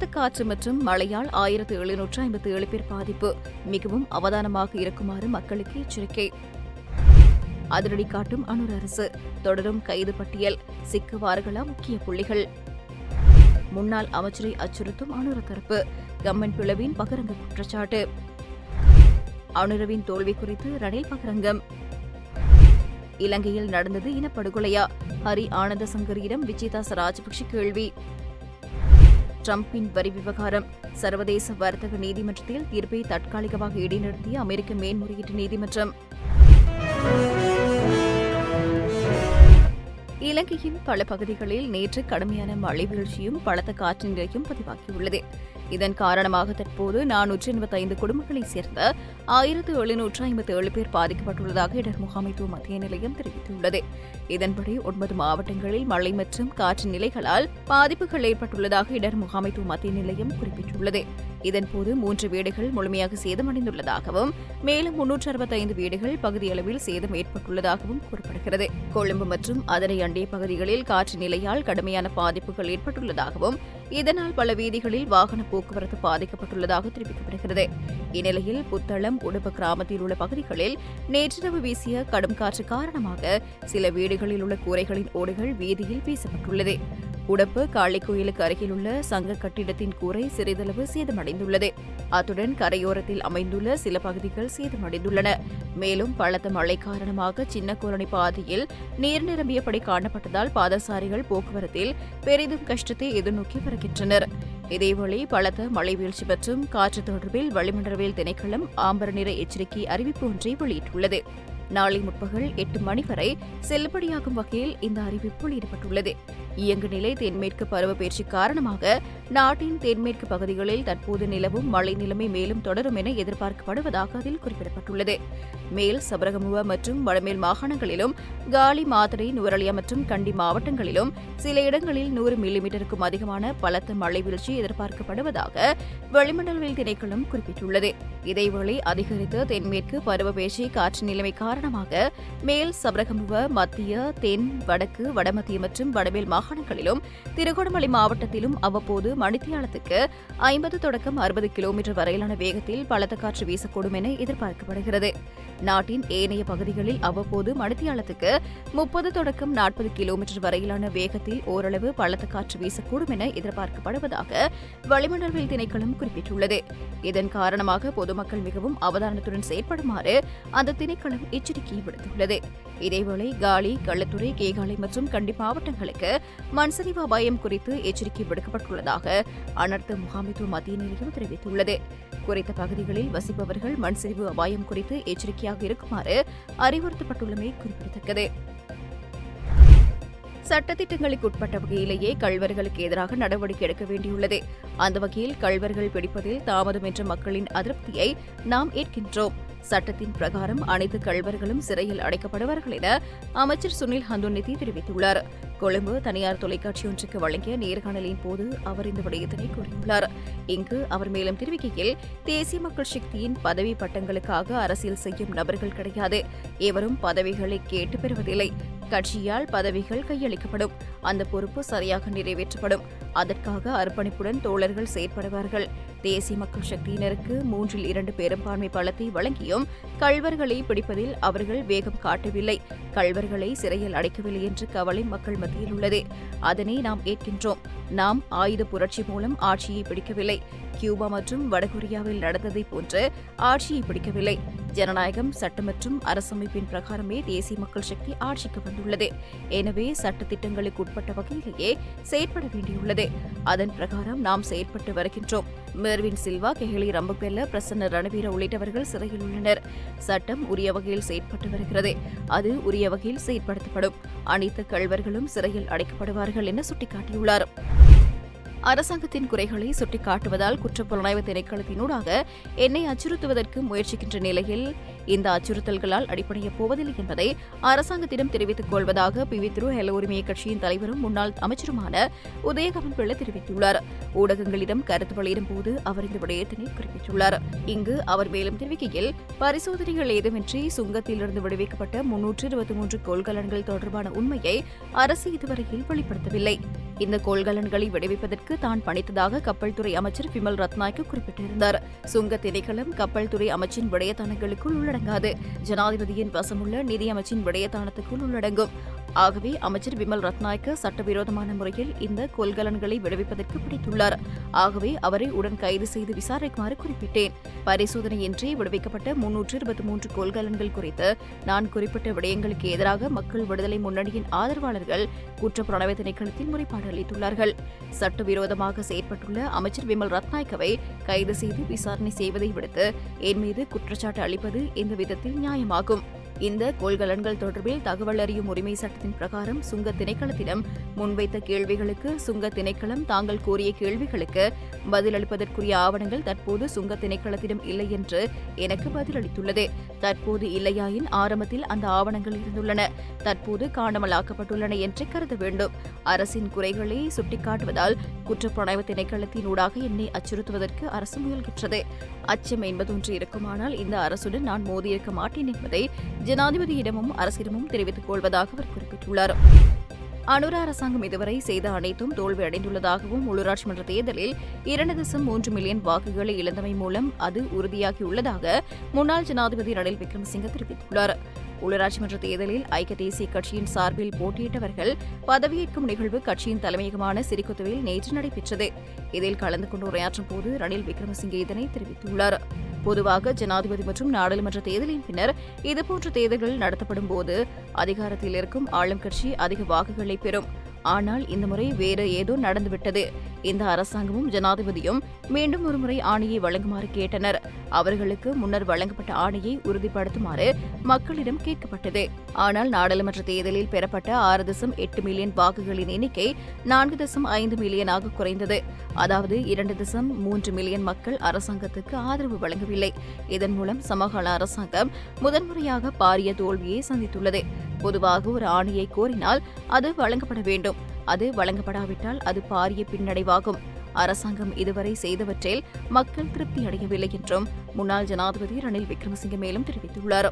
பலத்த காற்று மற்றும் மழையால் ஆயிரத்து எழுநூற்று ஐம்பத்தி ஏழு பேர் பாதிப்பு. மிகவும் அவதானமாக இருக்குமாறு மக்களுக்கு எச்சரிக்கை. அதிரடி காட்டும் அனுர் அரசு. தொடரும் கைது பட்டியல். சிக்குவார்களா முக்கிய புள்ளிகள். முன்னாள் அமைச்சரை அச்சுறுத்தும் அனுர தரப்பு. கம்மன் பிளவின் பகிரங்க குற்றச்சாட்டு. அனுரவின் தோல்வி குறித்து ரணில் பகிரங்கம். இலங்கையில் நடந்தது இனப்படுகொலையா? ஹரி ஆனந்த சங்கரியிடம் விஜயதாச ராஜபக்ஷ கேள்வி. ட்ரம்பின் வரி விவகாரம். சர்வதேச வர்த்தக நீதிமன்றத்தில் தீர்ப்பை தற்காலிகமாக இடைநிறுத்திய அமெரிக்க மேன்முறையீட்டு நீதிமன்றம். இலங்கையின் பல பகுதிகளில் நேற்று கடுமையான மழை வீழ்ச்சியும் பலத்த காற்று நிலையும் பதிவாகியுள்ளது. இதன் காரணமாக தற்போது நானூற்றி எண்பத்தி ஐந்து குடும்பங்களைச் சேர்ந்த ஆயிரத்து எழுநூற்று ஐம்பத்தி ஏழு பேர் பாதிக்கப்பட்டுள்ளதாக இடர் முகாமைத்துவ மத்திய நிலையம் தெரிவித்துள்ளது. இதன்படி ஒன்பது மாவட்டங்களில் மழை மற்றும் காற்று நிலைகளால் பாதிப்புகள் ஏற்பட்டுள்ளதாக இடர் முகாமைத்துவ மத்திய நிலையம் குறிப்பிட்டுள்ளது. இதன்போது மூன்று வீடுகள் முழுமையாக சேதமடைந்துள்ளதாகவும் மேலும் முன்னூற்று அறுபத்தைந்து வீடுகள் பகுதியளவில் சேதம் ஏற்பட்டுள்ளதாகவும் கூறப்படுகிறது. கொழும்பு மற்றும் அதனை அண்டிய பகுதிகளில் காற்று நிலையால் கடுமையான பாதிப்புகள் ஏற்பட்டுள்ளதாகவும் இதனால் பல வீதிகளில் வாகன போக்குவரத்து பாதிக்கப்பட்டுள்ளதாக தெரிவிக்கப்படுகிறது. இந்நிலையில் புத்தளம் உடுப்பு கிராமத்தில் உள்ள பகுதிகளில் நேற்றிரவு வீசிய கடும் காற்று காரணமாக சில வீடுகளில் உள்ள கூரைகளின் ஓடுகள் வீதியில் வீசப்பட்டுள்ளது. உடப்பு காளிக்கோயிலுக்கு அருகிலுள்ள சங்க கட்டிடத்தின் கூரை சிறிதளவு சேதமடைந்துள்ளது. அத்துடன் கரையோரத்தில் அமைந்துள்ள சில பகுதிகள் சேதமடைந்துள்ளன. மேலும் பலத்த மழை காரணமாக சின்ன கோரணி பாதையில் நீர் நிரம்பியபடி காணப்பட்டதால் பாதசாரிகள் போக்குவரத்தில் பெரிதும் கஷ்டத்தை எதிர்நோக்கி வருகின்றனர். இதேவேளை பலத்த மழை வீழ்ச்சி மற்றும் காற்று தொடர்பில் வளிமண்டலவியல் திணைக்களம் ஆம்பர நிற எச்சரிக்கை அறிவிப்பு ஒன்றை வெளியிட்டுள்ளது. நாளை முற்பகல் எட்டு மணி வரை செல்லுபடியாகும் வகையில் இந்த அறிவிப்பு வெளியிடப்பட்டுள்ளது. இயங்கு நிலை தென்மேற்கு பருவப்பெயர்ச்சி காரணமாக நாட்டின் தென்மேற்கு பகுதிகளில் தற்போது நிலவும் மழை நிலைமை மேலும் தொடரும் என எதிர்பார்க்கப்படுவதாக அதில் குறிப்பிடப்பட்டுள்ளது. மேல் சபரகமுவ மற்றும் வடமேல் மாகாணங்களிலும் காலி மாதிரி நுவரலியா மற்றும் கண்டி மாவட்டங்களிலும் சில இடங்களில் நூறு மில்லிமீட்டருக்கும் அதிகமான பலத்த மழை வீழ்ச்சி எதிர்பார்க்கப்படுவதாக வளிமண்டலவியல் திணைக்களம் குறிப்பிட்டுள்ளது. இதேவேளை அதிகரித்த தென்மேற்கு பருவப்பெயர்ச்சி காற்று நிலைமை காரணமாக மேல் சபரகமுவ மத்திய தென் வடக்கு வடமத்திய மற்றும் வடமேல் மாகாணங்களிலும் திருகோணமலை மாவட்டத்திலும் அவ்வப்போது மணித்தியாலத்துக்கு ஐம்பது தொடக்கம் அறுபது கிலோமீட்டர் வரையிலான வேகத்தில் பலத்த காற்று வீசக்கூடும் என எதிர்பார்க்கப்படுகிறது. நாட்டின் ஏனைய பகுதிகளில் அவ்வப்போது மணித்தியாலத்துக்கு முப்பது தொடக்கம் நாற்பது கிலோமீட்டர் வரையிலான வேகத்தில் ஓரளவு பலத்த காற்று வீசக்கூடும் என எதிர்பார்க்கப்படுவதாக வளிமண்டலவியல் திணைக்களம் குறிப்பிட்டுள்ளது. இதன் காரணமாக பொதுமக்கள் மிகவும் அவதானத்துடன் செயற்படுமாறு அந்த திணைக்களம் எச்சரிக்கை விடுத்துள்ளது. இதேவேளை காலி கள்ளத்துறை கேகாலை மற்றும் கண்டி மாவட்டங்களுக்கு மண்சரிவு அபாயம் குறித்து எச்சரிக்கை விடுக்கப்பட்டுள்ளதாக அனர்த்த முகாமைத்துவ மத்திய நிலையம் தெரிவித்துள்ளது. குறித்த பகுதிகளில் வசிப்பவர்கள் மண்சரிவு அபாயம் குறித்து எச்சரிக்கையாக இருக்குமாறு அறிவுறுத்தப்பட்டுள்ளமை குறிப்பிடத்தக்கது. சட்டத்திட்டங்களுக்கு உட்பட்ட வகையிலேயே கள்வர்களுக்கு எதிராக நடவடிக்கை எடுக்க வேண்டியுள்ளது. அந்த வகையில் கள்வர்கள் பிடிப்பதில் தாமதம் என்ற மக்களின் அதிருப்தியை நாம் ஏற்கின்றோம். சட்டத்தின் பிரகாரம் அனைத்து கல்வர்களும் சிறையில் அடைக்கப்படுவார்கள் என அமைச்சர் சுனில் ஹந்துநிதி தெரிவித்துள்ளார். கொழும்பு தனியார் தொலைக்காட்சி ஒன்றுக்கு வழங்கிய நேர்காணலின் போது அவர் இந்த விடயத்தினை கூறியுள்ளார். இங்கு அவர் மேலும் தெரிவிக்கையில் தேசிய மக்கள் சக்தியின் பதவி பட்டங்களுக்காக அரசியல் செய்யும் நபர்கள் கிடையாது. எவரும் பதவிகளை கேட்டு பெறுவதில்லை. கட்சியால் பதவிகள் கையளிக்கப்படும். அந்த பொறுப்பு சரியாக நிறைவேற்றப்படும். அதற்காக அர்ப்பணிப்புடன் தோழர்கள் செயற்படுவார்கள். தேசிய மக்கள் சக்தியினருக்கு மூன்றில் இரண்டு பெரும்பான்மை பலத்தை வழங்கியும் கள்வர்களை பிடிப்பதில் அவர்கள் வேகம் காட்டவில்லை. கள்வர்களை சிறையில் அடைக்கவில்லை என்று கவலை மக்கள் மத்தியில் உள்ளது. அதனை நாம் ஏற்கின்றோம். நாம் ஆயுத புரட்சி மூலம் ஆட்சியை பிடிக்கவில்லை. கியூபா மற்றும் வடகொரியாவில் நடந்ததை போன்று ஆட்சியை பிடிக்கவில்லை. ஜனநாயகம் சட்டம் மற்றும் அரசமைப்பின் பிரகாரமே தேசிய மக்கள் சக்தி ஆட்சிக்கு வந்துள்ளது. எனவே சட்டத்திட்டங்களுக்கு உட்பட்ட வகையிலேயே செயற்பட வேண்டியுள்ளது. அதன் பிரகாரம் நாம் செயற்பட்டு வருகின்றோம். மெர்வின் சில்வா கெஹலி ரம்பபெல்ல பிரசன்ன ரணவீர உள்ளிட்டவர்கள் சிறையில் உள்ளனர். சட்டம் உரிய வகையில் செயற்பட்டு வருகிறது. அது உரிய வகையில் செயற்படுத்தப்படும். அனைத்து கல்வர்களும் சிறையில் அடைக்கப்படுவார்கள் என சுட்டிக்காட்டியுள்ளார். அரசாங்கத்தின் குறைகளை சுட்டிக்காட்டுவதால் குற்றப்புலனாய்வு திணைக்களத்தினூடாக என்னை அச்சுறுத்துவதற்கு முயற்சிக்கின்ற நிலையில் இந்த அச்சுறுத்தல்களால் அடிப்படையப் போவதில்லை என்பதை அரசாங்கத்திடம் தெரிவித்துக் கொள்வதாக பி வி திரு ஹெல கட்சியின் தலைவரும் முன்னாள் அமைச்சருமான உதயகமன் பிள்ளை தெரிவித்துள்ளார். ஊடகங்களிடம் கருத்து வெளியிடும் போது அவர் இந்த விடயத்தினை குறிப்பிட்டுள்ளார். இங்கு அவர் மேலும் தெரிவிக்கையில் பரிசோதனைகள் ஏதுமின்றி சுங்கத்திலிருந்து விடுவிக்கப்பட்ட முன்னூற்று இருபத்தி மூன்று கொள்கலன்கள் தொடர்பான உண்மையை அரசு இதுவரையில் வெளிப்படுத்தவில்லை. இந்த கொள்கலன்களை விடுவிப்பதற்கு தான் பணித்ததாக கப்பல் துறை அமைச்சர் விமல் ரத்னாய்க்கு குறிப்பிட்டிருந்தார். சுங்க திணைக்களம் கப்பல் துறை அமைச்சின் விடயத்தானங்களுக்குள் உள்ளடங்காது. ஜனாதிபதியின் வசமுள்ள நிதி அமைச்சின் விடயத்தானத்துக்குள் உள்ளடங்கும். ஆகவே அமைச்சர் விமல் ரத்நாயக்க சட்டவிரோதமான முறையில் இந்த கொள்கலன்களை விடுவிப்பதற்கு பிடித்துள்ளார். ஆகவே அவரை உடன் கைது செய்து விசாரிக்குமாறு குறிப்பிட்டேன். பரிசோதனையின்றி விடுவிக்கப்பட்ட முன்னூற்று இருபத்தி மூன்று கொள்கலன்கள் குறித்து நான் குறிப்பிட்ட விடயங்களுக்கு எதிராக மக்கள் விடுதலை முன்னணியின் ஆதரவாளர்கள் குற்றப்புலனாய்வு திணைக்களத்தில் முறைப்பாடு அளித்துள்ளார்கள். சட்டவிரோதமாக செயற்பட்டுள்ள அமைச்சர் விமல் ரத்நாயக்கவை கைது செய்து விசாரணை செய்வதை விடுத்து என் மீது குற்றச்சாட்டு அளிப்பது இந்த விதத்தில் நியாயமாகும்? இந்த கொள்கலன்கள் தொடர்பில் தகவல் அறியும் உரிமை சட்டத்தின் பிரகாரம் சுங்க திணைக்களத்திடம் முன்வைத்த கேள்விகளுக்கு சுங்க திணைக்களம் தாங்கள் கோரிய கேள்விகளுக்கு பதிலளிப்பதற்குரிய ஆவணங்கள் தற்போது சுங்க திணைக்களத்திடம் இல்லை என்று எனக்கு பதிலளித்துள்ளது. தற்போது இல்லையாயின் ஆரம்பத்தில் அந்த ஆவணங்கள் இருந்துள்ளன. தற்போது காணாமலாக்கப்பட்டுள்ளன என்று கருத வேண்டும். அரசின் குறைகளை சுட்டிக்காட்டுவதால் குற்றப்புலனாய்வு திணைக்களத்தினூடாக என்னை அச்சுறுத்துவதற்கு அரசு முயல்கின்றது. அச்சம் என்பது ஒன்று இருக்குமானால் இந்த அரசுடன் நான் மோதியிருக்க மாட்டேன் என்பதை ஜனாதிபதியிடமும் அரசிடமும் தெரிவித்துக் கொள்வதாக அவர் குறிப்பிட்டுள்ளார். அனுரா அரசாங்கம் இதுவரை செய்த அனைத்தும் தோல்வி அடைந்துள்ளதாகவும் உள்ளூராட்சி மன்ற தேர்தலில் இரண்டு தசம் மூன்று மில்லியன் வாக்குகளை இழந்தமை மூலம் அது உறுதியாகியுள்ளதாக முன்னாள் ஜனாதிபதி ரணில் விக்ரமசிங்க தெரிவித்துள்ளார். உள்ளாட்சி மன்ற தேர்தலில் ஐக்கிய தேசிய கட்சியின் சார்பில் போட்டியிட்டவர்கள் பதவியேற்கும் நிகழ்வு கட்சியின் தலைமையகமான சிறிகுத்துவில் நேற்று நடைபெற்றது. இதில் கலந்து கொண்டு உரையாற்றும் போது ரணில் விக்ரமசிங்கே இதனை தெரிவித்துள்ளார். பொதுவாக ஜனாதிபதி மற்றும் நாடாளுமன்ற தேர்தலின் பின்னர் இதுபோன்ற தேர்தல்கள் நடத்தப்படும் போது அதிகாரத்தில் இருக்கும் ஆளும் கட்சி அதிக வாக்குகளை பெறும். ஆனால் இந்த முறை வேறு ஏதோ நடந்துவிட்டது. இந்த அரசாங்கமும் ஜனாதிபதியும் மீண்டும் ஒருமுறை ஆணையை வழங்குமாறு கேட்டனர். அவர்களுக்கு முன்னர் வழங்கப்பட்ட ஆணையை உறுதிப்படுத்துமாறு மக்களிடம் கேட்கப்பட்டது. ஆனால் நாடாளுமன்ற தேர்தலில் பெறப்பட்ட ஆறு தசம் எட்டு மில்லியன் வாக்குகளின் எண்ணிக்கை நான்கு தசம் ஐந்து மில்லியனாக குறைந்தது. அதாவது இரண்டு தசம் மூன்று மில்லியன் மக்கள் அரசாங்கத்துக்கு ஆதரவு வழங்கவில்லை. இதன் மூலம் சமகால அரசாங்கம் முதன்முறையாக பாரிய தோல்வியை சந்தித்துள்ளது. பொதுவாக ஒரு ஆணையை கோரினால் அது வழங்கப்பட வேண்டும். அது வழங்கப்படாவிட்டால் அது பாரிய பின்னடைவாகும். அரசாங்கம் இதுவரை செய்தவற்றில் மக்கள் திருப்தி அடையவில்லை என்றும் முன்னாள் ஜனாதிபதி ரணில் விக்ரமசிங்க மேலும் தெரிவித்துள்ளார்.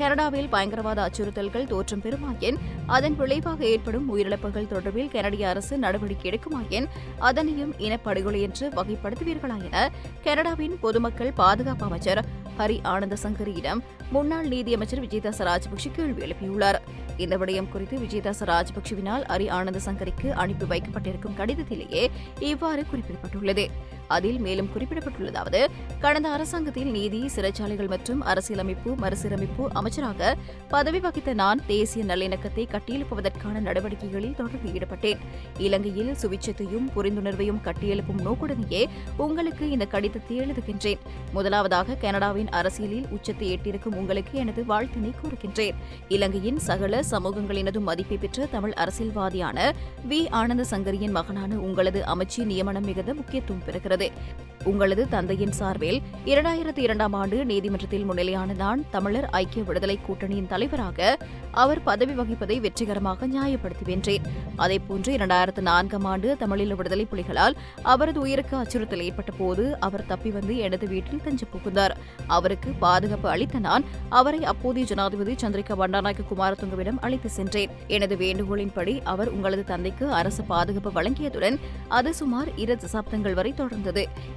கனடாவில் பயங்கரவாத அச்சுறுத்தல்கள் தோற்றம் பெறுமாயின் அதன் விளைவாக ஏற்படும் உயிரிழப்புகள் தொடர்பில் கனடிய அரசு நடவடிக்கை எடுக்குமாயின் அதனையும் இனப்படுகொலை என்று வகைப்படுத்துவீர்களா என கனடாவின் பொதுமக்கள் பாதுகாப்பு அமைச்சர் ஹரி ஆனந்த சங்கரியிடம் முன்னாள் நீதியமைச்சர் விஜயதாச ராஜபக்சே கேள்வி எழுப்பியுள்ளார். இந்த விடயம் குறித்து விஜயதாச ராஜபக்ஷவினால் ஹரி ஆனந்த சங்கரிக்கு அனுப்பி வைக்கப்பட்டிருக்கும் கடிதத்திலேயே இவ்வாறு குறிப்பிடப்பட்டுள்ளது. அதில் மேலும் குறிப்பிடப்பட்டுள்ளதாவது கடந்த அரசாங்கத்தில் நீதி சிறைச்சாலைகள் மற்றும் அரசியலமைப்பு மறுசீரமைப்பு அமைச்சராக பதவி வகித்த நான் தேசிய நல்லிணக்கத்தை கட்டியெழுப்புவதற்கான நடவடிக்கைகளில் தொடர்ந்து ஈடுபட்டேன். இலங்கையில் சுவிச்சத்தையும் புரிந்துணர்வையும் கட்டியெழுப்பும் நோக்குடனேயே உங்களுக்கு இந்த கடிதத்தை எழுதுகின்றேன். முதலாவதாக கனடாவின் அரசியலில் உச்சத்தை எட்டிருக்கும் உங்களுக்கு எனது வாழ்த்தினை கூறுகின்றேன். இலங்கையின் சகல சமூகங்களினதும் மதிப்பை பெற்ற தமிழ் அரசியல்வாதியான வி. ஆனந்த சங்கரியின் மகனான உங்களது அமைச்சு நியமனம் மிகுந்த முக்கியத்துவம் பெறுகிறது. உங்களது தந்தையின் சார்பில் இரண்டாயிரத்தி இரண்டாம் ஆண்டு நீதிமன்றத்தில் முன்னிலையான நான் தமிழர் ஐக்கிய விடுதலை கூட்டணியின் தலைவராக அவர் பதவி வகிப்பதை வெற்றிகரமாக நியாயப்படுத்தி வென்றேன் அதேபோன்று இரண்டாயிரத்து நான்காம் ஆண்டு தமிழீழ விடுதலை புலிகளால் அவரது உயிருக்கு அச்சுறுத்தல் ஏற்பட்ட போது அவர் தப்பி வந்து எனது வீட்டில் தஞ்சு புகுந்தார். அவருக்கு பாதுகாப்பு அளித்த நான் அவரை அப்போதைய ஜனாதிபதி சந்திரிகா பண்டாநாயக்க குமாரதுங்கவிடம் அழைத்து சென்றேன். எனது வேண்டுகோளின்படி அவர் உங்களது தந்தைக்கு அரசு பாதுகாப்பு வழங்கியதுடன் அது சுமார் இரு தசாப்தங்கள் வரை தொடர்ந்தது.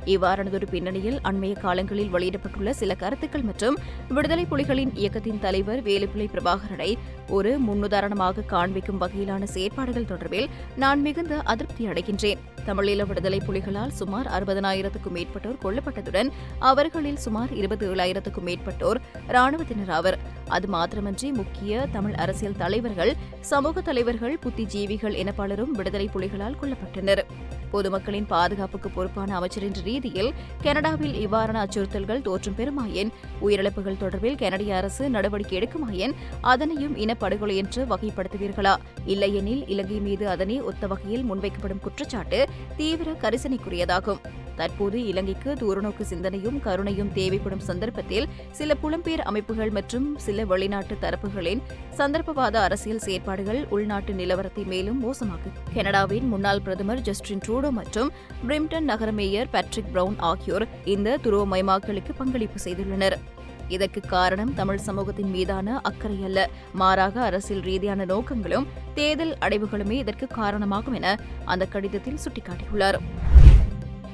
இவ்வாறானதொரு பின்னணியில் அண்மைய காலங்களில் வெளியிடப்பட்டுள்ள சில கருத்துக்கள் மற்றும் விடுதலை புலிகளின் இயக்கத்தின் தலைவர் வேலுப்பிள்ளை பிரபாகரனை ஒரு முன்னுதாரணமாக காண்பிக்கும் வகையிலான செயற்பாடுகள் தொடர்பில் நான் மிகுந்த அதிருப்தி அடைகின்றேன். தமிழீழ விடுதலை புலிகளால் சுமார் அறுபதனாயிரத்துக்கும் மேற்பட்டோர் கொல்லப்பட்டதுடன் அவர்களில் சுமார் இருபத்தி ஏழாயிரத்துக்கும் மேற்பட்டோர் ராணுவத்தினர் ஆவர். அது மாத்திரமன்றி முக்கிய தமிழ் அரசியல் தலைவர்கள் சமூக தலைவர்கள் புத்திஜீவிகள் என பலரும் விடுதலை புலிகளால் கொல்லப்பட்டனர். பொதுமக்களின் பாதுகாப்புக்கு பொறுப்பான அமைச்சர் என்ற ரீதியில் கனடாவில் இவ்வாறான அச்சுறுத்தல்கள் தோற்றும் பெறுமாயின் உயிரிழப்புகள் தொடர்பில் கனடிய அரசு நடவடிக்கை எடுக்குமாயின் அதனையும் இனப்படுகொலை என்று வகைப்படுத்துவீர்களா? இல்லையெனில் இலங்கை மீது அதனை ஒத்த வகையில் முன்வைக்கப்படும் குற்றச்சாட்டு தீவிர கரிசனைக்குரியதாகும். தற்போது இலங்கைக்கு தூரநோக்கு சிந்தனையும் கருணையும் தேவைப்படும் சந்தர்ப்பத்தில் சில புலம்பெயர் அமைப்புகள் மற்றும் சில வெளிநாட்டு தரப்புகளின் சந்தர்ப்பவாத அரசியல் செயற்பாடுகள் உள்நாட்டு நிலவரத்தை மேலும் மோசமாக்கும் கனடாவின் முன்னாள் பிரதமர் ஜஸ்டின் ட்ரூடோ மற்றும் பிரிம்டன் நகர மேயர் பேட்ரிக் பிரவுன் ஆகியோர் இந்த துருவமயமாக்கலுக்கு பங்களிப்பு செய்துள்ளனர். இதற்கு காரணம் தமிழ் சமூகத்தின் மீதான அக்கறை அல்ல. மாறாக அரசியல் ரீதியான நோக்கங்களும் தேர்தல் அடைவுகளுமே இதற்கு காரணமாகும் என அந்த கடிதத்தில் சுட்டிக்காட்டியுள்ளார்.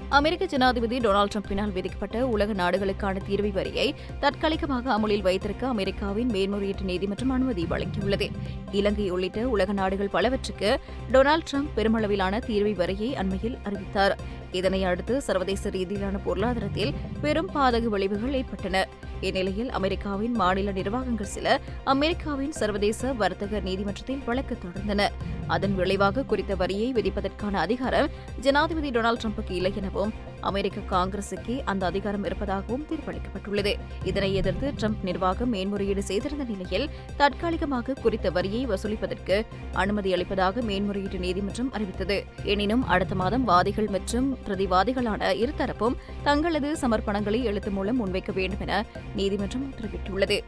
அமெரிக்க ஜனாதிபதி டொனால்டு டிரம்பினால் விதிக்கப்பட்ட உலக நாடுகளுக்கான தீர்வை வரியை தற்காலிகமாக அமுலில் வைத்திருக்க அமெரிக்காவின் மேல்முறையீட்டு நீதிமன்றம் அனுமதி வழங்கியுள்ளது. இலங்கை உள்ளிட்ட உலக நாடுகள் பலவற்றுக்கு டொனால்டு டிரம்ப் பெருமளவிலான தீர்வை வரியை அண்மையில் அறிவித்தார். இதனை அடுத்து சர்வதேச ரீதியிலான பொருளாதாரத்தில் பெரும் பாதக விளைவுகள் ஏற்பட்டன. இந்நிலையில் அமெரிக்காவின் மாநில நிர்வாகங்கள் சில அமெரிக்காவின் சர்வதேச வர்த்தக நீதிமன்றத்தில் வழக்கு தொடர்ந்தன. அதன் விளைவாக குறித்த வரியை விதிப்பதற்கான அதிகாரம் ஜனாதிபதி டொனால்டு டிரம்புக்கு இல்லை எனவும் அமெரிக்க காங்கிரசுக்கே அந்த அதிகாரம் இருப்பதாகவும் தீர்ப்பளிக்கப்பட்டுள்ளது. இதனை எதிர்த்து டிரம்ப் நிர்வாகம் மேன்முறையீடு செய்திருந்த நிலையில் தற்காலிகமாக குறித்த வரியை வசூலிப்பதற்கு அனுமதி அளிப்பதாக மேன்முறையீட்டு நீதிமன்றம் அறிவித்தது. எனினும் அடுத்த மாதம் வாதிகள் மற்றும் பிரதிவாதிகளான இருதரப்பும் தங்களது சமர்ப்பணங்களை எழுத்து மூலம் முன்வைக்க வேண்டும் என நீதிமன்றம் உத்தரவிட்டுள்ளது.